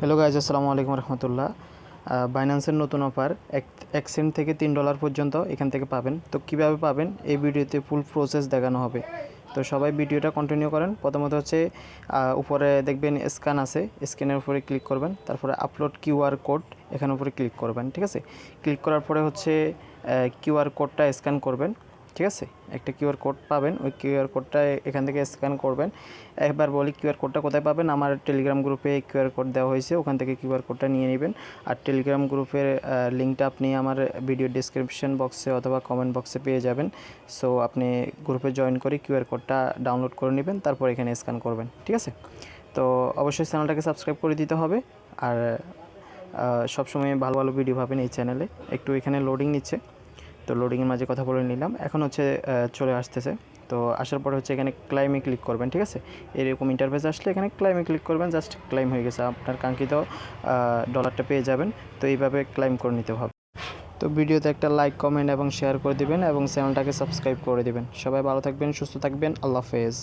Hello guys আসসালামু আলাইকুম রহমতুল্লাহ। বাইন্যান্সের নতুন অফার এক এক সেন্ট থেকে তিন ডলার পর্যন্ত এখান থেকে পাবেন। তো কীভাবে পাবেন? এই ভিডিওতে ফুল প্রসেস দেখানো হবে। তো সবাই ভিডিওটা কন্টিনিউ করেন। প্রথমত হচ্ছে উপরে দেখবেন স্ক্যান আছে। স্ক্যানের উপরে ক্লিক করবেন। তারপরে আপলোড কিউআর কোড এখানের উপরে ক্লিক করবেন, ঠিক আছে? ক্লিক করার পরে হচ্ছে কিউআর কোডটা স্ক্যান করবেন। ঠিক আছে? একটা কিউআর কোড পাবেন, ওই কিউআর কোডটা এখান থেকে স্ক্যান করবেন। একবার বলি কিউআর কোডটা কোথায় পাবেন? আমার টেলিগ্রাম গ্রুপে কিউআর কোড দেওয়া হয়েছে, ওখান থেকে কিউআর কোডটা নিয়ে নেবেন। আর টেলিগ্রাম গ্রুপের লিঙ্কটা আপনি আমার ভিডিও ডিসক্রিপশন বক্সে অথবা কমেন্ট বক্সে পেয়ে যাবেন। সো, আপনি গ্রুপে জয়েন করে কিউআর কোডটা ডাউনলোড করে নেবেন, তারপর এখানে স্ক্যান করবেন, ঠিক আছে? তো, অবশ্যই চ্যানেলটাকে সাবস্ক্রাইব করে দিতে হবে। আর সবসময় ভালো ভালো ভিডিও পাবেন এই চ্যানেলে। একটু এখানে লোডিং নিচ্ছে। তো লোডিংয়ের মাঝে কথা বলে নিলাম। এখন হচ্ছে চলে আসতেছে। তো আসার পরে হচ্ছে এখানে ক্লাইমে ক্লিক করবেন, ঠিক আছে? এরকম ইন্টারফেস আসলে এখানে ক্লাইমে ক্লিক করবেন জাস্ট ক্লাইম হয়ে গেছে। আপনার কাঙ্ক্ষিত ডলারটা পেয়ে যাবেন। তো এইভাবে ক্লাইম করে নিতে হবে। তো ভিডিওতে একটা লাইক কমেন্ট এবং শেয়ার করে দিবেন এবং চ্যানেলটাকে সাবস্ক্রাইব করে দিবেন। সবাই ভালো থাকবেন, সুস্থ থাকবেন। আল্লাহ হাফেজ।